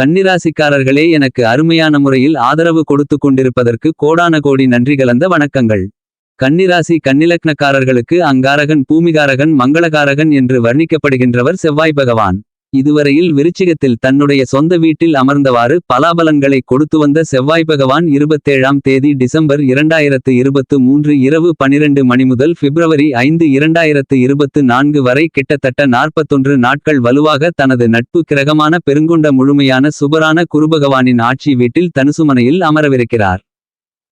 கன்னிராசிக்காரர்களே எனக்கு அருமையான முறையில் ஆதரவு கொடுத்து கொண்டிருப்பதற்கு கோடான கோடி நன்றி கலந்த வணக்கங்கள். கன்னிராசி கன்னிலக்னக்காரர்களுக்கு அங்காரகன் பூமிகாரகன் மங்களகாரகன் என்று வர்ணிக்கப்படுகின்றவர் செவ்வாய் பகவான். இதுவரையில் விருச்சிகத்தில் தன்னுடைய சொந்த வீட்டில் அமர்ந்தவாறு பலாபலன்களை கொடுத்து வந்த செவ்வாய் பகவான் இருபத்தேழாம் தேதி டிசம்பர் இரண்டாயிரத்து இருபத்து மூன்று இரவு பனிரெண்டு மணி முதல் பிப்ரவரி ஐந்து இரண்டாயிரத்து இருபத்து நான்கு வரை கிட்டத்தட்ட நாற்பத்தொன்று நாட்கள் வலுவாக தனது நட்பு கிரகமான பெருங்கொண்ட முழுமையான சுபரான குருபகவானின் ஆட்சி வீட்டில் தனுசுமனையில் அமரவிருக்கிறார்.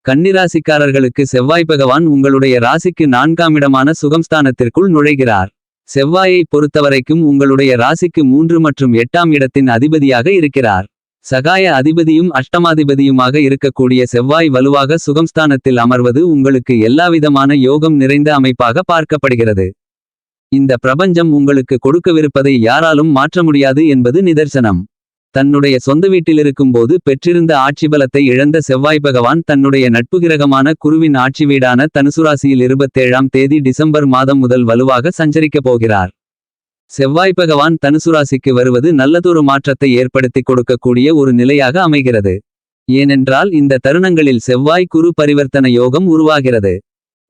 கன்னிராசிக்காரர்களுக்கு செவ்வாய் பகவான் உங்களுடைய ராசிக்கு நான்காம் இடமான சுகம்ஸ்தானத்திற்குள் நுழைகிறார். செவ்வாயை பொறுத்தவரைக்கும் உங்களுடைய ராசிக்கு மூன்று மற்றும் எட்டாம் இடத்தின் அதிபதியாக இருக்கிறார். சகாய அதிபதியும் அஷ்டமாதிபதியுமாக இருக்கக்கூடிய செவ்வாய் வலுவாக சுகம்ஸ்தானத்தில் அமர்வது உங்களுக்கு எல்லாவிதமான யோகம் நிறைந்த அமைப்பாக பார்க்கப்படுகிறது. இந்த பிரபஞ்சம் உங்களுக்கு கொடுக்கவிருப்பதை யாராலும் மாற்ற முடியாது என்பது நிதர்சனம். தன்னுடைய சொந்த வீட்டிலிருக்கும்போது பெற்றிருந்த ஆட்சி பலத்தை இழந்த செவ்வாய் பகவான் தன்னுடைய நட்புகிரகமான குருவின் ஆட்சி வீடான தனுசுராசியில் இருபத்தேழாம் தேதி டிசம்பர் மாதம் முதல் வலுவாக சஞ்சரிக்கப் போகிறார். செவ்வாய் பகவான் தனுசுராசிக்கு வருவது நல்லதொரு மாற்றத்தை ஏற்படுத்தி கொடுக்கக்கூடிய ஒரு நிலையாக அமைகிறது. ஏனென்றால் இந்த தருணங்களில் செவ்வாய் குரு பரிவர்த்தன யோகம் உருவாகிறது.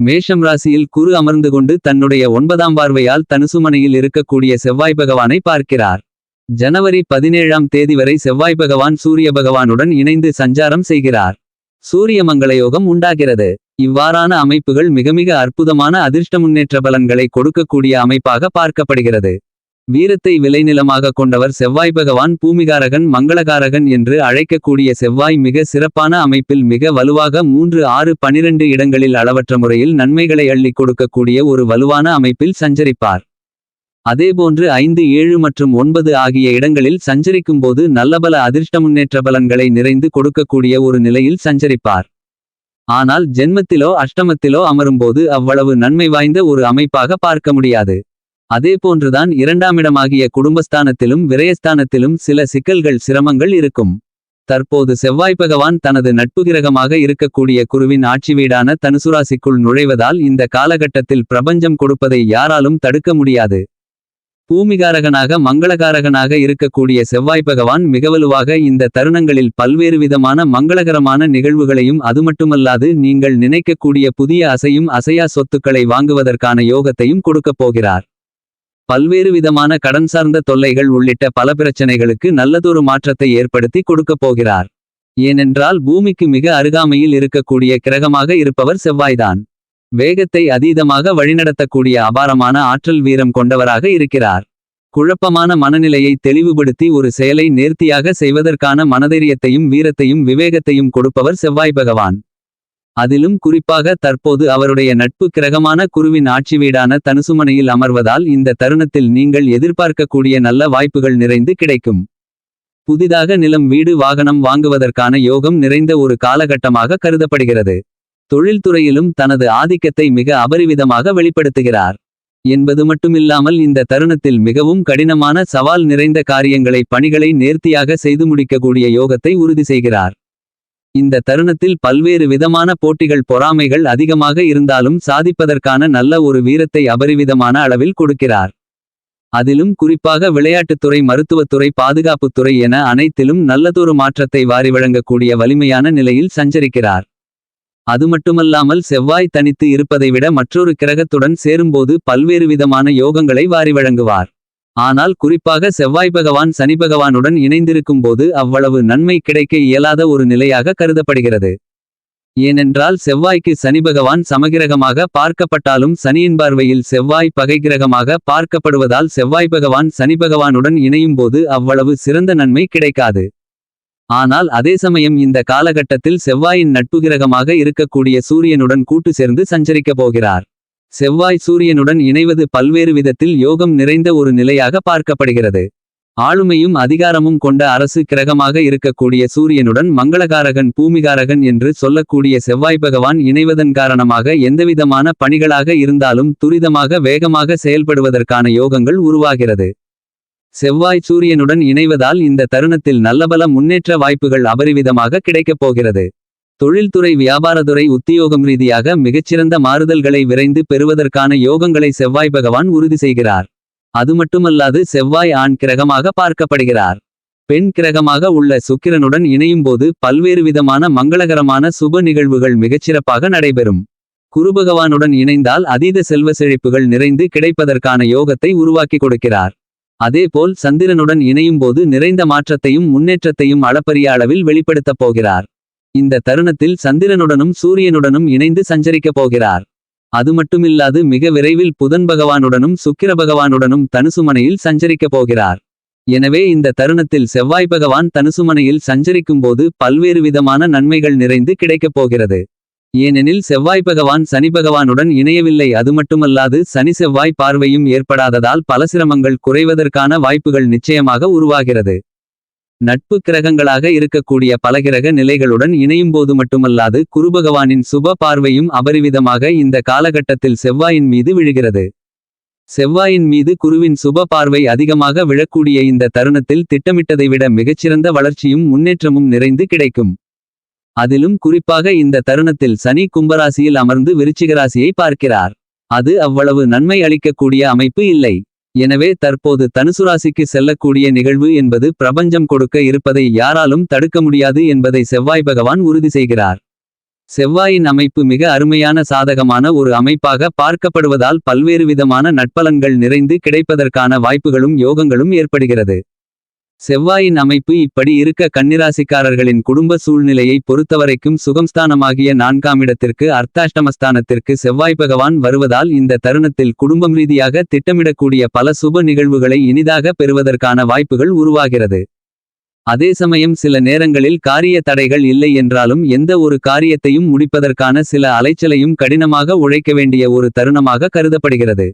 மேஷம் ராசியில் குரு அமர்ந்து கொண்டு தன்னுடைய ஒன்பதாம் பார்வையால் தனுசுமனையில் இருக்கக்கூடிய செவ்வாய் பகவானை பார்க்கிறார். ஜனவரி பதினேழாம் தேதி வரை செவ்வாய் பகவான் சூரிய பகவானுடன் இணைந்து சஞ்சாரம் செய்கிறார். சூரிய மங்கள யோகம் உண்டாகிறது. இவ்வாறான அமைப்புகள் மிக மிக அற்புதமான அதிர்ஷ்ட முன்னேற்ற பலன்களை கொடுக்கக்கூடிய அமைப்பாக பார்க்கப்படுகிறது. வீரத்தை விளைநிலமாக கொண்டவர் செவ்வாய் பகவான் பூமிகாரகன் மங்களகாரகன் என்று அழைக்கக்கூடிய செவ்வாய் மிக சிறப்பான அமைப்பில் மிக வலுவாக மூன்று ஆறு பனிரெண்டு இடங்களில் அளவற்ற முறையில் நன்மைகளை அள்ளி கொடுக்கக்கூடிய ஒரு வலுவான அமைப்பில் சஞ்சரிப்பார். அதேபோன்று ஐந்து ஏழு மற்றும் ஒன்பது ஆகிய இடங்களில் சஞ்சரிக்கும்போது நல்லபல அதிர்ஷ்ட முன்னேற்ற பலன்களை நிறைந்து கொடுக்கக்கூடிய ஒரு நிலையில் சஞ்சரிப்பார். ஆனால் ஜென்மத்திலோ அஷ்டமத்திலோ அமரும்போது அவ்வளவு நன்மை வாய்ந்த ஒரு அமைப்பாக பார்க்க முடியாது. அதேபோன்றுதான் இரண்டாமிடமாகிய குடும்பஸ்தானத்திலும் விரயஸ்தானத்திலும் சில சிக்கல்கள் சிரமங்கள் இருக்கும். தற்போது செவ்வாய் பகவான் தனது நட்பு கிரகமாக இருக்கக்கூடிய குருவின் ஆட்சி வீடான தனுசுராசிக்குள் நுழைவதால் இந்த காலகட்டத்தில் பிரபஞ்சம் கொடுப்பதை யாராலும் தடுக்க முடியாது. பூமிகாரகனாக மங்களகாரகனாக இருக்கக்கூடிய செவ்வாய் பகவான் மிகவலுவாக இந்த தருணங்களில் பல்வேறு விதமான மங்களகரமான நிகழ்வுகளையும் அதுமட்டுமல்லாது நீங்கள் நினைக்கக்கூடிய புதிய அசையும் அசையா சொத்துக்களை வாங்குவதற்கான யோகத்தையும் கொடுக்கப் போகிறார். பல்வேறு விதமான கடன் சார்ந்த தொல்லைகள் உள்ளிட்ட பல பிரச்சனைகளுக்கு நல்லதொரு மாற்றத்தை ஏற்படுத்தி கொடுக்கப் போகிறார். ஏனென்றால் பூமிக்கு மிக அருகாமையில் இருக்கக்கூடிய கிரகமாக இருப்பவர் செவ்வாய்தான். வேகத்தை அதீதமாக வழிநடத்தக்கூடிய அபாரமான ஆற்றல் வீரம் கொண்டவராக இருக்கிறார். குழப்பமான மனநிலையை தெளிவுபடுத்தி ஒரு செயலை நேர்த்தியாக செய்வதற்கான மனதைரியத்தையும் வீரத்தையும் விவேகத்தையும் கொடுப்பவர் செவ்வாய் பகவான். அதிலும் குறிப்பாக தற்போது அவருடைய நட்பு கிரகமான குருவின் ஆட்சி வீடான தனுசுமனையில் அமர்வதால் இந்த தருணத்தில் நீங்கள் எதிர்பார்க்கக்கூடிய நல்ல வாய்ப்புகள் நிறைந்து கிடைக்கும். புதிதாக நிலம் வீடு வாகனம் வாங்குவதற்கான யோகம் நிறைந்த ஒரு காலகட்டமாக கருதப்படுகிறது. தொழில்துறையிலும் தனது ஆதிக்கத்தை மிக அபரிவிதமாக வெளிப்படுத்துகிறார். என்பது மட்டுமில்லாமல் இந்த தருணத்தில் மிகவும் கடினமான சவால் நிறைந்த காரியங்களை பணிகளை நேர்த்தியாக செய்து முடிக்கக்கூடிய யோகத்தை உறுதி செய்கிறார். இந்த தருணத்தில் பல்வேறு விதமான போட்டிகள் பொறாமைகள் அதிகமாக இருந்தாலும் சாதிப்பதற்கான நல்ல ஒரு வீரத்தை அபரிவிதமான அளவில் கொடுக்கிறார். அதிலும் குறிப்பாக விளையாட்டுத்துறை மருத்துவத்துறை பாதுகாப்புத்துறை என அனைத்திலும் நல்லதொரு மாற்றத்தை வாரி வழங்கக்கூடிய வலிமையான நிலையில் சஞ்சரிக்கிறார். அது மட்டுமல்லாமல் செவ்வாய் தனித்து இருப்பதை விட மற்றொரு கிரகத்துடன் சேரும்போது பல்வேறு விதமான யோகங்களை வாரி வழங்குவார். ஆனால் குறிப்பாக செவ்வாய் பகவான் சனி பகவானுடன் இணைந்திருக்கும் போது அவ்வளவு நன்மை கிடைக்க இயலாத ஒரு நிலையாக கருதப்படுகிறது. ஏனென்றால் செவ்வாய்க்கு சனி பகவான் சமகிரகமாக பார்க்கப்பட்டாலும் சனியின் பார்வையில் செவ்வாய் பகை கிரகமாக பார்க்கப்படுவதால் செவ்வாய் பகவான் சனி பகவானுடன் இணையும் போது அவ்வளவு சிறந்த நன்மை கிடைக்காது. ஆனால் அதே சமயம் இந்த காலகட்டத்தில் செவ்வாயின் நட்புகிரகமாக இருக்கக்கூடிய சூரியனுடன் கூட்டு சேர்ந்து சஞ்சரிக்கப் போகிறார். செவ்வாய் சூரியனுடன் இணைவது பல்வேறு விதத்தில் யோகம் நிறைந்த ஒரு நிலையாக பார்க்கப்படுகிறது. ஆளுமையும் அதிகாரமும் கொண்ட அரசு கிரகமாக இருக்கக்கூடிய சூரியனுடன் மங்களகாரகன் பூமிகாரகன் என்று சொல்லக்கூடிய செவ்வாய் பகவான் இணைவதன் காரணமாக எந்தவிதமான பணிகளாக இருந்தாலும் துரிதமாக வேகமாக செயல்படுவதற்கான யோகங்கள் உருவாகிறது. செவ்வாய் சூரியனுடன் இணைவதால் இந்த தருணத்தில் நல்லபல முன்னேற்ற வாய்ப்புகள் அபரிவிதமாக கிடைக்கப் போகிறது. தொழில்துறை வியாபாரத்துறை உத்தியோகம் ரீதியாக மிகச்சிறந்த மாறுதல்களை விரைந்து பெறுவதற்கான யோகங்களை செவ்வாய் பகவான் உறுதி செய்கிறார். அது மட்டுமல்லாது செவ்வாய் ஆண் கிரகமாக பார்க்கப்படுகிறார். பெண் கிரகமாக உள்ள சுக்கிரனுடன் இணையும்போது பல்வேறு விதமான மங்களகரமான சுப நிகழ்வுகள் மிகச்சிறப்பாக நடைபெறும். குருபகவானுடன் இணைந்தால் அதீத செல்வ செழிப்புகள் நிறைந்து கிடைப்பதற்கான யோகத்தை உருவாக்கி கொடுக்கிறார். அதேபோல் சந்திரனுடன் இணையும்போது நிறைந்த மாற்றத்தையும் முன்னேற்றத்தையும் அளப்பரிய அளவில் வெளிப்படுத்தப் போகிறார். இந்த தருணத்தில் சந்திரனுடனும் சூரியனுடனும் இணைந்து சஞ்சரிக்கப் போகிறார். அது மட்டுமில்லாது மிக விரைவில் புதன் பகவானுடனும் சுக்கிர பகவானுடனும் தனுசுமனையில் சஞ்சரிக்கப் போகிறார். எனவே இந்த தருணத்தில் செவ்வாய் பகவான் தனுசுமனையில் சஞ்சரிக்கும்போது பல்வேறு விதமான நன்மைகள் நிறைந்து கிடைக்கப் போகிறது. ஏனெனில் செவ்வாய் பகவான் சனி பகவானுடன் இணையவில்லை. அது மட்டுமல்லாது சனி செவ்வாய் பார்வையும் ஏற்படாததால் பல சிரமங்கள் குறைவதற்கான வாய்ப்புகள் நிச்சயமாக உருவாகிறது. நட்பு கிரகங்களாக இருக்கக்கூடிய பல கிரக நிலைகளுடன் இணையும்போது மட்டுமல்லாது குருபகவானின் சுப பார்வையும் அபரிவிதமாக இந்த காலகட்டத்தில் செவ்வாயின் மீது விழுகிறது. செவ்வாயின் மீது குருவின் சுப பார்வை அதிகமாக விழக்கூடிய இந்த தருணத்தில் திட்டமிட்டதை விட மிகச்சிறந்த வளர்ச்சியும் முன்னேற்றமும் நிறைந்து கிடைக்கும். அதிலும் குறிப்பாக இந்த தருணத்தில் சனி கும்பராசியில் அமர்ந்து விருச்சிகராசியை பார்க்கிறார். அது அவ்வளவு நன்மை அளிக்கக்கூடிய அமைப்பு இல்லை. எனவே தற்போது தனுசுராசிக்கு செல்லக்கூடிய நிகழ்வு என்பது பிரபஞ்சம் கொடுக்க இருப்பதை யாராலும் தடுக்க முடியாது என்பதை செவ்வாய் பகவான் உறுதி செய்கிறார். செவ்வாயின் அமைப்பு மிக அருமையான சாதகமான ஒரு அமைப்பாக பார்க்கப்படுவதால் பல்வேறு விதமான நட்பலன்கள் நிறைந்து கிடைப்பதற்கான வாய்ப்புகளும் யோகங்களும் ஏற்படுகிறது. செவ்வாயின் அமைப்பு இப்படி இருக்க கன்னிராசிக்காரர்களின் குடும்ப சூழ்நிலையை பொறுத்தவரைக்கும் சுகம்ஸ்தானமாகிய நான்காம் இடத்திற்கு அர்த்தாஷ்டமஸ்தானத்திற்கு செவ்வாய் பகவான் வருவதால் இந்த தருணத்தில் குடும்பம் ரீதியாக திட்டமிடக்கூடிய பல சுப நிகழ்வுகளை இனிதாக பெறுவதற்கான வாய்ப்புகள் உருவாகிறது. அதே சமயம் சில நேரங்களில் காரிய தடைகள் இல்லை என்றாலும் எந்த ஒரு காரியத்தையும் முடிப்பதற்கான சில அலைச்சலையும் கடினமாக உழைக்க வேண்டிய ஒரு தருணமாக கருதப்படுகிறது.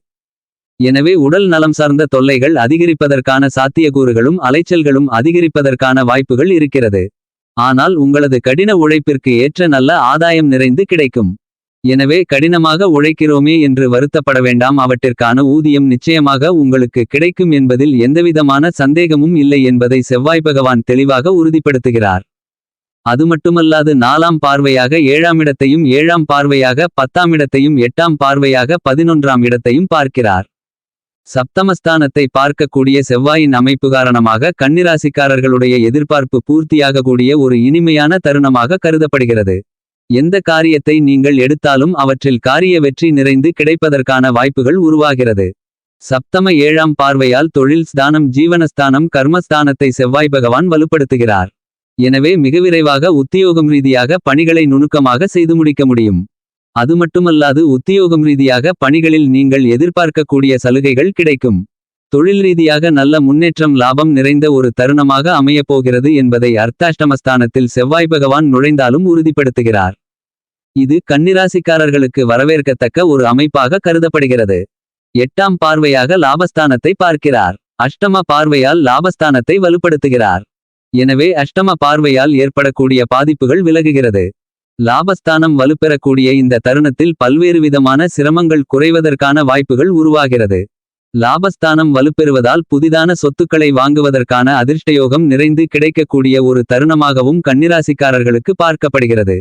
எனவே உடல் நலம் சார்ந்த தொல்லைகள் அதிகரிப்பதற்கான சாத்தியக்கூறுகளும் அலைச்சல்களும் அதிகரிப்பதற்கான வாய்ப்புகள் இருக்கிறது. ஆனால் உங்களது கடின உழைப்பிற்கு ஏற்ற நல்ல ஆதாயம் நிறைந்து கிடைக்கும். எனவே கடினமாக உழைக்கிறோமே என்று வருத்தப்பட வேண்டாம். அவற்றிற்கான ஊதியம் நிச்சயமாக உங்களுக்கு கிடைக்கும் என்பதில் எந்தவிதமான சந்தேகமும் இல்லை என்பதை செவ்வாய் பகவான் தெளிவாக உறுதிப்படுத்துகிறார். அது மட்டுமல்லாது நாலாம் பார்வையாக ஏழாம் இடத்தையும் ஏழாம் பார்வையாக பத்தாம் இடத்தையும் எட்டாம் பார்வையாக பதினொன்றாம் இடத்தையும் பார்க்கிறார். சப்தமஸ்தானத்தை பார்க்கக்கூடிய செவ்வாயின் அமைப்பு காரணமாக கன்னிராசிக்காரர்களுடைய எதிர்பார்ப்பு பூர்த்தியாகக்கூடிய ஒரு இனிமையான தருணமாக கருதப்படுகிறது. எந்த காரியத்தை நீங்கள் எடுத்தாலும் அவற்றில் காரிய வெற்றி நிறைந்து கிடைப்பதற்கான வாய்ப்புகள் உருவாகிறது. சப்தம ஏழாம் பார்வையால் தொழில் ஸ்தானம் ஜீவனஸ்தானம் கர்மஸ்தானத்தை செவ்வாய் பகவான் வலுப்படுத்துகிறார். எனவே மிக விரைவாக உத்தியோகம் ரீதியாக பணிகளை நுணுக்கமாக செய்து முடிக்க முடியும். அது மட்டுமல்லாது உத்தியோகம் ரீதியாக பணிகளில் நீங்கள் எதிர்பார்க்கக்கூடிய சலுகைகள் கிடைக்கும். தொழில் ரீதியாக நல்ல முன்னேற்றம் லாபம் நிறைந்த ஒரு தருணமாக அமையப் போகிறது என்பதை அர்த்தாஷ்டமஸ்தானத்தில் செவ்வாய் பகவான் நுழைந்தாலும் உறுதிப்படுத்துகிறார். இது கன்னிராசிக்காரர்களுக்கு வரவேற்கத்தக்க ஒரு அமைப்பாக கருதப்படுகிறது. எட்டாம் பார்வையாக லாபஸ்தானத்தை பார்க்கிறார். அஷ்டம பார்வையால் லாபஸ்தானத்தை வலுப்படுத்துகிறார். எனவே அஷ்டம பார்வையால் ஏற்படக்கூடிய பாதிப்புகள் விலகுகிறது. லாபஸ்தானம் வலுப்பெறக்கூடிய இந்த தருணத்தில் பல்வேறு விதமான சிரமங்கள் குறைவதற்கான வாய்ப்புகள் உருவாகிறது. லாபஸ்தானம் வலுப்பெறுவதால் புதிதான சொத்துக்களை வாங்குவதற்கான அதிர்ஷ்டயோகம் நிறைந்து கிடைக்கக்கூடிய ஒரு தருணமாகவும் கன்னிராசிக்காரர்களுக்கு பார்க்கப்படுகிறது.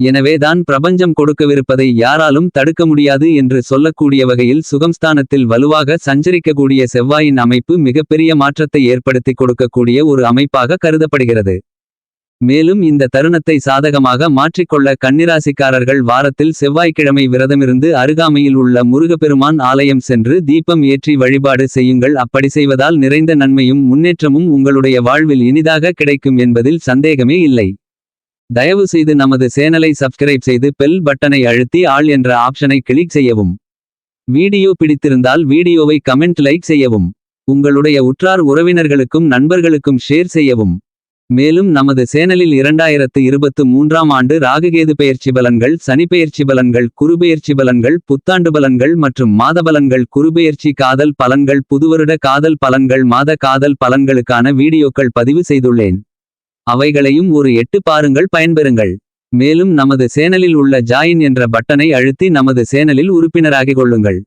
எனவேதான் பிரபஞ்சம் கொடுக்கவிருப்பதை யாராலும் தடுக்க முடியாது என்று சொல்லக்கூடிய வகையில் சுகம்ஸ்தானத்தில் வலுவாக சஞ்சரிக்கக்கூடிய செவ்வாயின் அமைப்பு மிகப்பெரிய மாற்றத்தை ஏற்படுத்தி கொடுக்கக்கூடிய ஒரு அமைப்பாக கருதப்படுகிறது. மேலும் இந்த தருணத்தை சாதகமாக மாற்றிக்கொள்ள கன்னிராசிக்காரர்கள் வாரத்தில் செவ்வாய்க்கிழமை விரதமிருந்து அருகாமையில் உள்ள முருகப்பெருமான் ஆலயம் சென்று தீபம் ஏற்றி வழிபாடு செய்யுங்கள். அப்படி செய்வதால் நிறைந்த நன்மையும் முன்னேற்றமும் உங்களுடைய வாழ்வில் இனிதாக கிடைக்கும் என்பதில் சந்தேகமே இல்லை. தயவு செய்து நமது சேனலை சப்ஸ்கிரைப் செய்து பெல் பட்டனை அழுத்தி ஆள் என்ற ஆப்ஷனை கிளிக் செய்யவும். வீடியோ பிடித்திருந்தால் வீடியோவை கமெண்ட் லைக் செய்யவும். உங்களுடைய உற்றார் உறவினர்களுக்கும் நண்பர்களுக்கும் ஷேர் செய்யவும். மேலும் நமது சேனலில் இரண்டாயிரத்து இருபத்து மூன்றாம் ஆண்டு ராகுகேது பெயர்ச்சி பலன்கள் சனிப்பெயர்ச்சி பலன்கள் குருபெயர்ச்சி பலன்கள் புத்தாண்டு பலன்கள் மற்றும் மாத பலன்கள் குருபெயர்ச்சி காதல் பலன்கள் புதுவருட காதல் பலன்கள் மாத காதல் பலன்களுக்கான வீடியோக்கள் பதிவு செய்துள்ளேன். அவைகளையும் ஒரு எட்டு பாருங்கள் பயன்பெறுங்கள். மேலும் நமது சேனலில் உள்ள ஜாயின் என்ற பட்டனை அழுத்தி நமது சேனலில் உறுப்பினராகிக் கொள்ளுங்கள்.